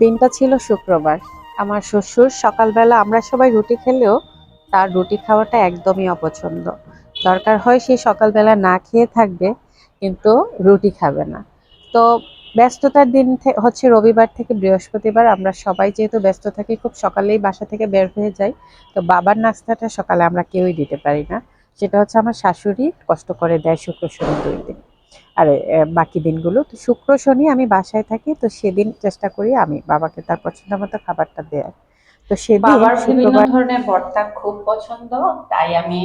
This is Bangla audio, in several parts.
দিনটা ছিল শুক্রবার। আমার শ্বশুর সকালবেলা আমরা সবাই রুটি খেলেও তার রুটি খাওয়াটা একদমই অপছন্দ। দরকার হয় সে সকালবেলা না খেয়ে থাকবে, কিন্তু রুটি খাবে না। তো ব্যস্ততার দিন হচ্ছে রবিবার থেকে বৃহস্পতিবার আমরা সবাই যেহেতু ব্যস্ত থাকি, খুব সকালেই বাসা থেকে বের হয়ে যাই। তো বাবার নাস্তাটা সকালে আমরা কেউই দিতে পারি না। সেটা হচ্ছে আমার শাশুড়ি কষ্ট করে দেয় শুক্র শনি দুই দিন। আর বাকি দিনগুলো। তো শুক্র শনি আমি বাসায় থাকি তো সেদিন চেষ্টা করি আমি বাবাকে তার পছন্দ মতো খাবারটা দেয়ার। তো সেদিন বাবার বিভিন্ন ধরনের ভর্তা খুব পছন্দ তাই আমি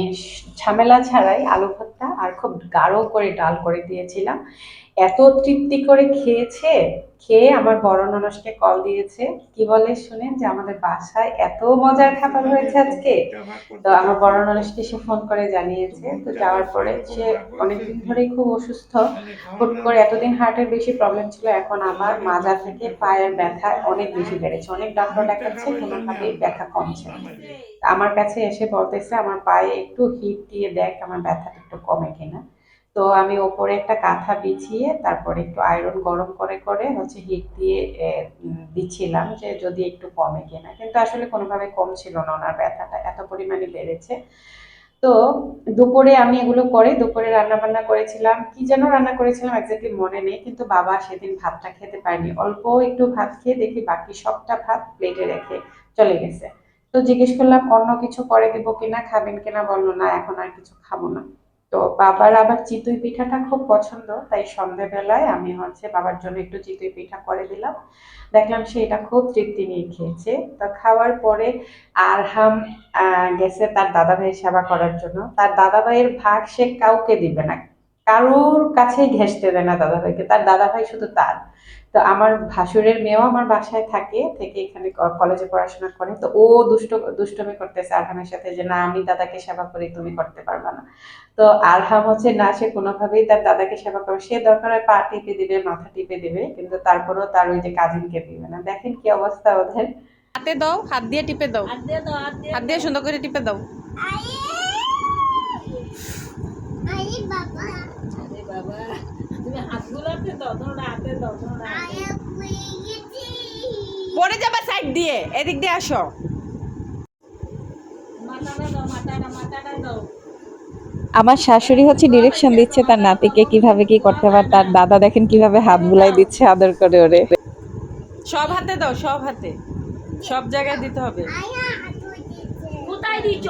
ঝামেলা ছাড়াই আলু ভর্তা আর খুব গাঢ় করে ডাল করে দিয়েছিলাম। এত তৃপ্তি করে খেয়েছে? খেয়ে আমার বড় ননসকে কল দিয়েছে। কি বলে শুনেন যে আমাদের বাসায় এত মজার খাবার হয়েছে আজকে? তো আমার বড় ননসকে সে ফোন করে জানিয়েছে। তো যাওয়ার পরে সে অনেকদিন ধরেই খুব অসুস্থ। হুট করে এতদিন হার্টের বেশি প্রবলেম ছিল, এখন আমার মাজা থেকে পায়ের ব্যথা অনেক বেশি বেড়েছে। অনেক ডাক্তার দেখাচ্ছে, কোনোভাবেই ব্যথা কমছে আমার কাছে এসে বলতেছে, আমার পায়ে একটু হিট দিয়ে দেখ, আমার ব্যথাটা একটু কমে কিনা। তো আমি ওপরে একটা কাঁথা বিছিয়ে তারপরে একটু আয়রন গরম করে করে হচ্ছে হিট দিয়ে দিচ্ছিলাম যে যদি একটু কমে কিনা। কিন্তু আসলে কোনোভাবে কম ছিল না ওনার ব্যথাটা, এত পরিমাণে বেড়েছে। তো দুপুরে আমি এগুলো করে দুপুরে রান্না বান্না করেছিলাম। কি যেন রান্না করেছিলাম একজাক্টলি মনে নেই, কিন্তু বাবা সেদিন ভাতটা খেতে পারেনি। অল্প একটু ভাত খেয়ে দেখি বাকি সবটা ভাত প্লেটে রেখে চলে গেছে। তো জিজ্ঞেস করলাম, অন্য কিছু করে দিব কিনা, খাবেন কিনা? বলল, না, এখন আর কিছু খাব না। তো বাবার আবার চিতই পিঠাটা খুব পছন্দ, তাই সন্ধেবেলায় আমি হচ্ছে বাবার জন্য একটু চিতই পিঠা করে দিলাম। দেখলাম সে এটা খুব তৃপ্তি নিয়ে খেয়েছে। তো খাওয়ার পরে আরহাম গেছে তার দাদা ভাইয়ের সেবা করার জন্য। তার দাদা ভাইয়ের ভাগ সে কাউকে দিবে না। কারোর কাছে ঘেঁষতে দেয় না দাদা ভাইকে তার দাদা ভাই শুধু তার। তো আমার ভাসুরের মেয়েও আমার বাসায় থাকে থেকে এখানে কলেজে পড়াশোনা করে। তো ও দুষ্ট দুষ্টমি করতেছে আরহামের সাথে যে না আমি দাদাকে সেবা করি তুমি করতে পারবা না। তো আরহাম হচ্ছে না সে কোনোভাবেই তার দাদাকে সেবা করে সে দরকার হয় পা টিপে দিবে মাথা টিপে দিবে কিন্তু তারপরেও তার ওই যে কাজিনকে দিবে না। দেখেন কি অবস্থা ওদের। হাতে দাও হাত দিয়ে টিপে দাও। হাত দিয়ে সুন্দর করে টিপে দাও। পরে যাবা সাইড দিয়ে এদিক দিয়ে আসো। আমার শাশুড়ি হচ্ছে ডিরেকশন দিচ্ছে তার নাতিকে কীভাবে কি করতে পারে তার দাদা দেখেন কীভাবে হাত বুলাই দিচ্ছে আদর করে ওরে। সব হাতে দাও সব হাতে। সব জায়গায় দিতে হবে। কোথায় দিছ?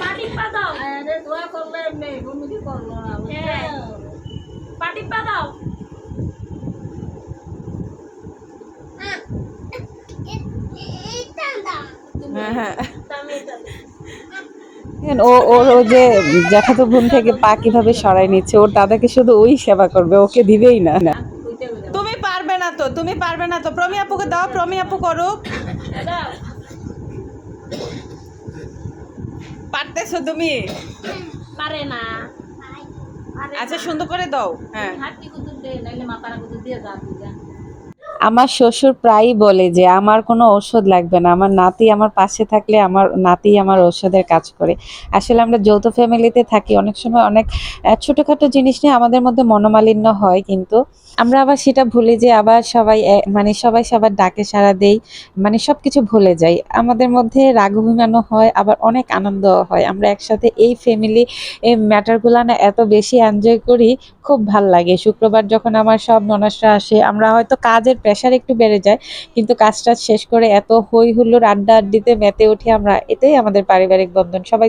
পাটি পা দাও আরে দোয়া করলে এমনি ভূমিকে করল। না দাও। হ্যাঁ হ্যাঁ। ও ওর ও যে জ্যাঠাতো বোন থেকে পা কীভাবে সরাই নিচ্ছে ওর দাদাকে শুধু ওই সেবা করবে ওকে দিবেই না। তুমি পারবে না তো তুমি পারবে না তো। প্রমি আপুকে দাও প্রমি আপু করুক। পারতেছো তুমি? পারে না। আচ্ছা সুন্দর করে দাও। হ্যাঁ। আমার শ্বশুর প্রায়ই বলে যে, আমার কোনো ঔষধ লাগবে না। আমার নাতি আমার পাশে থাকলে আমার নাতি আমার ঔষধের কাজ করে। আসলে আমরা যৌথ ফ্যামিলিতে থাকি, অনেক সময় অনেক ছোটখাটো জিনিস নিয়ে আমাদের মধ্যে মনোমালিন্য হয় কিন্তু আমরা আবার সেটা ভুলে যে আবার সবাই মানে সবাই সবার ডাকে সাড়া দেই মানে সব কিছু ভুলে যাই। আমাদের মধ্যে রাগ অভিমানও হয়, আবার অনেক আনন্দ হয়। আমরা একসাথে এই ফ্যামিলি এই ম্যাটারগুলো না এত বেশি এনজয় করি, খুব ভালো লাগে। শুক্রবার যখন আমার সব ননাসরা আসে, আমরা হয়তো কাজের প্রেশার একটু বেড়ে যায়, কিন্তু কাজটা শেষ করে এত হই হুল্লোর আড্ডা আড্ডিতে মেতে উঠি আমরা, এটাই আমাদের পারিবারিক বন্ধন। সবাই